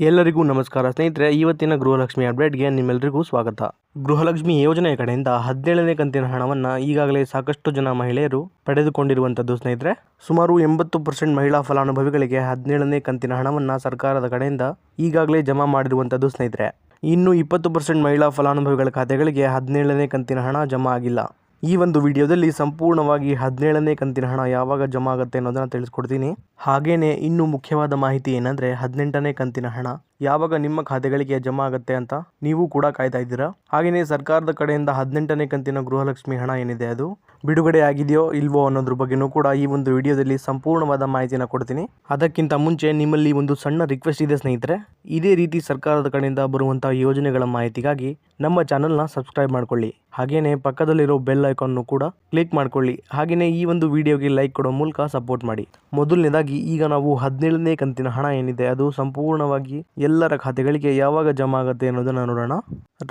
ಎಲ್ಲರಿಗೂ ನಮಸ್ಕಾರ ಸ್ನೇಹಿತರೆ, ಇವತ್ತಿನ ಗೃಹಲಕ್ಷ್ಮಿ ಅಪ್ಡೇಟ್ಗೆ ನಿಮ್ಮೆಲ್ಲರಿಗೂ ಸ್ವಾಗತ. ಗೃಹಲಕ್ಷ್ಮಿ ಯೋಜನೆಯ ಕಡೆಯಿಂದ ಹದಿನೇಳನೇ ಕಂತಿನ ಹಣವನ್ನು ಈಗಾಗಲೇ ಸಾಕಷ್ಟು ಜನ ಮಹಿಳೆಯರು ಪಡೆದುಕೊಂಡಿರುವಂಥದ್ದು ಸ್ನೇಹಿತರೆ. ಸುಮಾರು ಎಂಬತ್ತು ಪರ್ಸೆಂಟ್ ಮಹಿಳಾ ಫಲಾನುಭವಿಗಳಿಗೆ ಹದಿನೇಳನೇ ಕಂತಿನ ಹಣವನ್ನು ಸರ್ಕಾರದ ಕಡೆಯಿಂದ ಈಗಾಗಲೇ ಜಮಾ ಮಾಡಿರುವಂಥದ್ದು ಸ್ನೇಹಿತರೆ. ಇನ್ನು ಇಪ್ಪತ್ತು ಪರ್ಸೆಂಟ್ ಮಹಿಳಾ ಫಲಾನುಭವಿಗಳ ಖಾತೆಗಳಿಗೆ ಹದಿನೇಳನೇ ಕಂತಿನ ಹಣ ಜಮಾ ಆಗಿಲ್ಲ. ಈ ಒಂದು ವಿಡಿಯೋದಲ್ಲಿ ಸಂಪೂರ್ಣವಾಗಿ ಹದಿನೇಳನೇ ಕಂತಿನ ಹಣ ಯಾವಾಗ ಜಮಾ ಆಗುತ್ತೆ ಅನ್ನೋದನ್ನು ತಿಳಿಸ್ಕೊಡ್ತೀನಿ. ಹಾಗೇನೆ ಇನ್ನೂ ಮುಖ್ಯವಾದ ಮಾಹಿತಿ ಏನಂದರೆ ಹದಿನೆಂಟನೇ ಕಂತಿನ ಹಣ. ಯಾವಾಗ ನಿಮ್ಮ ಖಾತೆಗಳಿಗೆ ಜಮಾ ಆಗುತ್ತೆ ಅಂತ ನೀವು ಕೂಡ ಕಾಯ್ತಾ ಇದ್ದೀರಾ? ಹಾಗೆಯೇ ಸರ್ಕಾರದ ಕಡೆಯಿಂದ ಹದಿನೆಂಟನೇ ಕಂತಿನ ಗೃಹಲಕ್ಷ್ಮಿ ಹಣ ಏನಿದೆ ಅದು? ಬಿಡುಗಡೆ ಆಗಿದೆಯೋ ಇಲ್ವೋ ಅನ್ನೋದ್ರ ಬಗ್ಗೆನೂ ಕೂಡ ಈ ಒಂದು ವಿಡಿಯೋದಲ್ಲಿ ಸಂಪೂರ್ಣವಾದ ಮಾಹಿತಿನ ಕೊಡ್ತೀನಿ. ಅದಕ್ಕಿಂತ ಮುಂಚೆ ನಿಮ್ಮಲ್ಲಿ ಒಂದು ಸಣ್ಣ ರಿಕ್ವೆಸ್ಟ್ ಇದೆ ಸ್ನೇಹಿತರೆ. ಇದೇ ರೀತಿ ಸರ್ಕಾರದ ಕಡೆಯಿಂದ ಬರುವಂತಹ ಯೋಜನೆಗಳ ಮಾಹಿತಿಗಾಗಿ ನಮ್ಮ ಚಾನಲ್ನ ಸಬ್ಸ್ಕ್ರೈಬ್ ಮಾಡ್ಕೊಳ್ಳಿ. ಹಾಗೆಯೇ ಪಕ್ಕದಲ್ಲಿರೋ ಬೆಲ್ ಐಕಾನ್ನು ಕೂಡ ಕ್ಲಿಕ್ ಮಾಡ್ಕೊಳ್ಳಿ. ಹಾಗೆಯೇ ಈ ಒಂದು ವಿಡಿಯೋಗೆ ಲೈಕ್ ಕೊಡೋ ಮೂಲಕ ಸಪೋರ್ಟ್ ಮಾಡಿ. ಮೊದಲನೇದಾಗಿ ಈಗ ನಾವು ಹದಿನೇಳನೇ ಕಂತಿನ ಹಣ ಏನಿದೆ ಅದು ಸಂಪೂರ್ಣವಾಗಿ ಎಲ್ಲರ ಖಾತೆಗಳಿಗೆ ಯಾವಾಗ ಜಮಾ ಆಗುತ್ತೆ ಅನ್ನೋದನ್ನು ನೋಡೋಣ.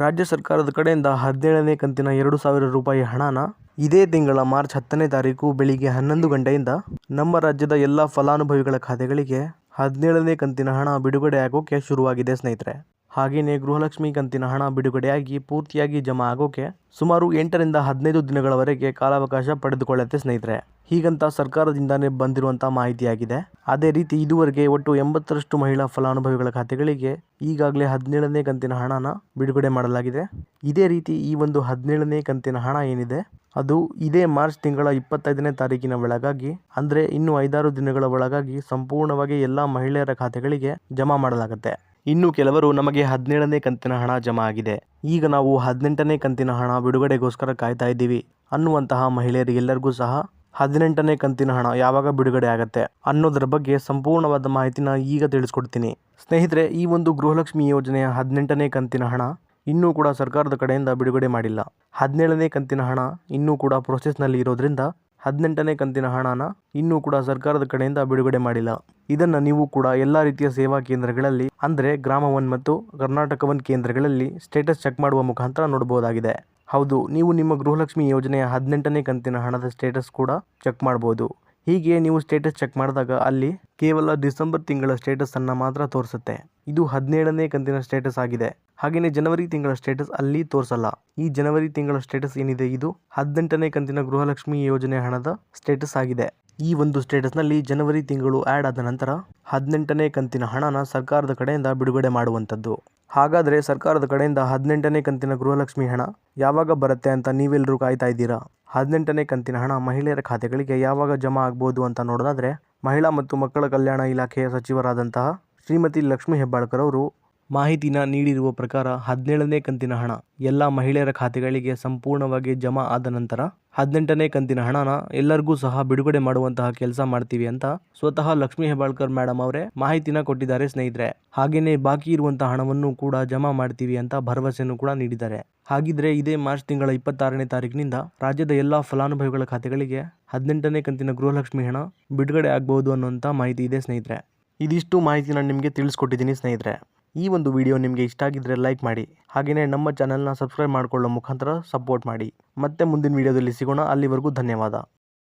ರಾಜ್ಯ ಸರ್ಕಾರದ ಕಡೆಯಿಂದ ಹದಿನೇಳನೇ ಕಂತಿನ ಎರಡು ಸಾವಿರ ರೂಪಾಯಿ ಹಣನ ಇದೇ ತಿಂಗಳ ಮಾರ್ಚ್ ಹತ್ತನೇ ತಾರೀಕು ಬೆಳಿಗ್ಗೆ ಹನ್ನೊಂದು ಗಂಟೆಯಿಂದ ನಮ್ಮ ರಾಜ್ಯದ ಎಲ್ಲ ಫಲಾನುಭವಿಗಳ ಖಾತೆಗಳಿಗೆ ಹದಿನೇಳನೇ ಕಂತಿನ ಹಣ ಬಿಡುಗಡೆ ಆಗೋಕೆ ಶುರುವಾಗಿದೆ ಸ್ನೇಹಿತರೆ. ಹಾಗೆಯೇ ಗೃಹಲಕ್ಷ್ಮಿ ಕಂತಿನ ಹಣ ಬಿಡುಗಡೆಯಾಗಿ ಪೂರ್ತಿಯಾಗಿ ಜಮಾ ಆಗೋಕೆ ಸುಮಾರು ಎಂಟರಿಂದ ಹದಿನೈದು ದಿನಗಳವರೆಗೆ ಕಾಲಾವಕಾಶ ಪಡೆದುಕೊಳ್ಳುತ್ತೆ ಸ್ನೇಹಿತರೆ. ಹೀಗಂತ ಸರ್ಕಾರದಿಂದಾನೇ ಬಂದಿರುವಂಥ ಮಾಹಿತಿಯಾಗಿದೆ. ಅದೇ ರೀತಿ ಇದುವರೆಗೆ ಒಟ್ಟು ಎಂಬತ್ತರಷ್ಟು ಮಹಿಳಾ ಫಲಾನುಭವಿಗಳ ಖಾತೆಗಳಿಗೆ ಈಗಾಗಲೇ ಹದಿನೇಳನೇ ಕಂತಿನ ಹಣನ ಬಿಡುಗಡೆ ಮಾಡಲಾಗಿದೆ. ಇದೇ ರೀತಿ ಈ ಒಂದು ಹದಿನೇಳನೇ ಕಂತಿನ ಹಣ ಏನಿದೆ, ಅದು ಇದೇ ಮಾರ್ಚ್ ತಿಂಗಳ ಇಪ್ಪತ್ತೈದನೇ ತಾರೀಕಿನ ಒಳಗಾಗಿ, ಅಂದರೆ ಇನ್ನು ಐದಾರು ದಿನಗಳ ಒಳಗಾಗಿ ಸಂಪೂರ್ಣವಾಗಿ ಎಲ್ಲ ಮಹಿಳೆಯರ ಖಾತೆಗಳಿಗೆ ಜಮಾ ಮಾಡಲಾಗುತ್ತೆ. ಇನ್ನು ಕೆಲವರು ನಮಗೆ ಹದಿನೇಳನೇ ಕಂತಿನ ಹಣ ಜಮಾ ಆಗಿದೆ. ಈಗ ನಾವು ಹದಿನೆಂಟನೇ ಕಂತಿನ ಹಣ ಬಿಡುಗಡೆಗೋಸ್ಕರ ಕಾಯ್ತಾ ಇದ್ದೀವಿ. ಅನ್ನುವಂತಹ ಮಹಿಳೆಯರಿಗೆಲ್ಲರಿಗೂ ಸಹ ಹದಿನೆಂಟನೇ ಕಂತಿನ ಹಣ ಯಾವಾಗ ಬಿಡುಗಡೆ ಆಗುತ್ತೆ ಅನ್ನೋದರ ಬಗ್ಗೆ ಸಂಪೂರ್ಣವಾದ ಮಾಹಿತಿನ ಈಗ ತಿಳಿಸ್ಕೊಡ್ತೀನಿ. ಸ್ನೇಹಿತರೆ, ಈ ಒಂದು ಗೃಹಲಕ್ಷ್ಮಿ ಯೋಜನೆಯ ಹದಿನೆಂಟನೇ ಕಂತಿನ ಹಣ ಇನ್ನೂ ಕೂಡ ಸರ್ಕಾರದ ಕಡೆಯಿಂದ ಬಿಡುಗಡೆ ಮಾಡಿಲ್ಲ. ಹದಿನೇಳನೇ ಕಂತಿನ ಹಣ ಇನ್ನೂ ಕೂಡ ಪ್ರೊಸೆಸ್ನಲ್ಲಿ ಇರೋದ್ರಿಂದ ಹದಿನೆಂಟನೇ ಕಂತಿನ ಹಣನ ಇನ್ನೂ ಕೂಡ ಸರ್ಕಾರದ ಕಡೆಯಿಂದ ಬಿಡುಗಡೆ ಮಾಡಿಲ್ಲ. ಇದನ್ನು ನೀವು ಕೂಡ ಎಲ್ಲ ರೀತಿಯ ಸೇವಾ ಕೇಂದ್ರಗಳಲ್ಲಿ, ಅಂದರೆ ಗ್ರಾಮ ಒನ್ ಮತ್ತು ಕರ್ನಾಟಕ ಒನ್ ಕೇಂದ್ರಗಳಲ್ಲಿ ಸ್ಟೇಟಸ್ ಚೆಕ್ ಮಾಡುವ ಮುಖಾಂತರ ನೋಡಬಹುದಾಗಿದೆ. ಹೌದು, ನೀವು ನಿಮ್ಮ ಗೃಹಲಕ್ಷ್ಮಿ ಯೋಜನೆಯ ಹದಿನೆಂಟನೇ ಕಂತಿನ ಹಣದ ಸ್ಟೇಟಸ್ ಕೂಡ ಚೆಕ್ ಮಾಡ್ಬೋದು. ಹೀಗೆ ನೀವು ಸ್ಟೇಟಸ್ ಚೆಕ್ ಮಾಡಿದಾಗ ಅಲ್ಲಿ ಕೇವಲ ಡಿಸೆಂಬರ್ ತಿಂಗಳ ಸ್ಟೇಟಸ್ ಅನ್ನ ಮಾತ್ರ ತೋರಿಸುತ್ತೆ. ಇದು ಹದಿನೇಳನೇ ಕಂತಿನ ಸ್ಟೇಟಸ್ ಆಗಿದೆ. ಹಾಗೆಯೇ ಜನವರಿ ತಿಂಗಳ ಸ್ಟೇಟಸ್ ಅಲ್ಲಿ ತೋರಿಸಲ್ಲ. ಈ ಜನವರಿ ತಿಂಗಳ ಸ್ಟೇಟಸ್ ಏನಿದೆ? ಇದು ಹದಿನೆಂಟನೇ ಕಂತಿನ ಗೃಹಲಕ್ಷ್ಮಿ ಯೋಜನೆ ಹಣದ ಸ್ಟೇಟಸ್ ಆಗಿದೆ. ಈ ಒಂದು ಸ್ಟೇಟಸ್ನಲ್ಲಿ ಜನವರಿ ತಿಂಗಳು ಆ್ಯಡ್ ಆದ ನಂತರ ಹದಿನೆಂಟನೇ ಕಂತಿನ ಹಣನ ಸರ್ಕಾರದ ಕಡೆಯಿಂದ ಬಿಡುಗಡೆ ಮಾಡುವಂಥದ್ದು. ಹಾಗಾದರೆ ಸರ್ಕಾರದ ಕಡೆಯಿಂದ ಹದಿನೆಂಟನೇ ಕಂತಿನ ಗೃಹಲಕ್ಷ್ಮಿ ಹಣ ಯಾವಾಗ ಬರುತ್ತೆ ಅಂತ ನೀವೆಲ್ಲರೂ ಕಾಯ್ತಾ ಇದ್ದೀರಾ? ಹದಿನೆಂಟನೇ ಕಂತಿನ ಹಣ ಮಹಿಳೆಯರ ಖಾತೆಗಳಿಗೆ ಯಾವಾಗ ಜಮಾ ಆಗ್ಬೋದು ಅಂತ ನೋಡೋದಾದರೆ ಮಹಿಳಾ ಮತ್ತು ಮಕ್ಕಳ ಕಲ್ಯಾಣ ಇಲಾಖೆಯ ಸಚಿವರಾದಂತಹ ಶ್ರೀಮತಿ ಲಕ್ಷ್ಮಿ ಹೆಬ್ಬಾಳ್ಕರ್ ಅವರು ಮಾಹಿತಿನ ನೀಡಿರುವ ಪ್ರಕಾರ ಹದಿನೇಳನೇ ಕಂತಿನ ಹಣ ಎಲ್ಲ ಮಹಿಳೆಯರ ಖಾತೆಗಳಿಗೆ ಸಂಪೂರ್ಣವಾಗಿ ಜಮಾ ಆದ ನಂತರ ಹದಿನೆಂಟನೇ ಕಂತಿನ ಹಣನ ಎಲ್ಲರಿಗೂ ಸಹ ಬಿಡುಗಡೆ ಮಾಡುವಂತಹ ಕೆಲಸ ಮಾಡ್ತೀವಿ ಅಂತ ಸ್ವತಃ ಲಕ್ಷ್ಮಿ ಹೆಬ್ಬಾಳ್ಕರ್ ಮೇಡಮ್ ಅವರೇ ಮಾಹಿತಿನ ಕೊಟ್ಟಿದ್ದಾರೆ ಸ್ನೇಹಿತರೆ. ಹಾಗೇನೆ ಬಾಕಿ ಇರುವಂತಹ ಹಣವನ್ನು ಕೂಡ ಜಮಾ ಮಾಡ್ತೀವಿ ಅಂತ ಭರವಸೆಯನ್ನು ಕೂಡ ನೀಡಿದ್ದಾರೆ. ಹಾಗಿದ್ರೆ ಇದೇ ಮಾರ್ಚ್ ತಿಂಗಳ ಇಪ್ಪತ್ತಾರನೇ ತಾರೀಕಿನಿಂದ ರಾಜ್ಯದ ಎಲ್ಲ ಫಲಾನುಭವಿಗಳ ಖಾತೆಗಳಿಗೆ ಹದಿನೆಂಟನೇ ಕಂತಿನ ಗೃಹಲಕ್ಷ್ಮಿ ಹಣ ಬಿಡುಗಡೆ ಆಗಬಹುದು ಅನ್ನುವಂಥ ಮಾಹಿತಿ ಇದೆ ಸ್ನೇಹಿತರೆ. ಇದಿಷ್ಟು ಮಾಹಿತಿನ ನಿಮಗೆ ತಿಳಿಸ್ಕೊಟ್ಟಿದ್ದೀನಿ ಸ್ನೇಹಿತರೆ. ಈ ಒಂದು ವಿಡಿಯೋ ನಿಮಗೆ ಇಷ್ಟ ಆಗಿದ್ದರೆ ಲೈಕ್ ಮಾಡಿ. ಹಾಗೆಯೇ ನಮ್ಮ ಚಾನಲ್ನ ಸಬ್ಸ್ಕ್ರೈಬ್ ಮಾಡಿಕೊಳ್ಳೋ ಮುಖಾಂತರ ಸಪೋರ್ಟ್ ಮಾಡಿ. ಮತ್ತೆ ಮುಂದಿನ ವಿಡಿಯೋದಲ್ಲಿ ಸಿಗೋಣ. ಅಲ್ಲಿವರೆಗೂ ಧನ್ಯವಾದ.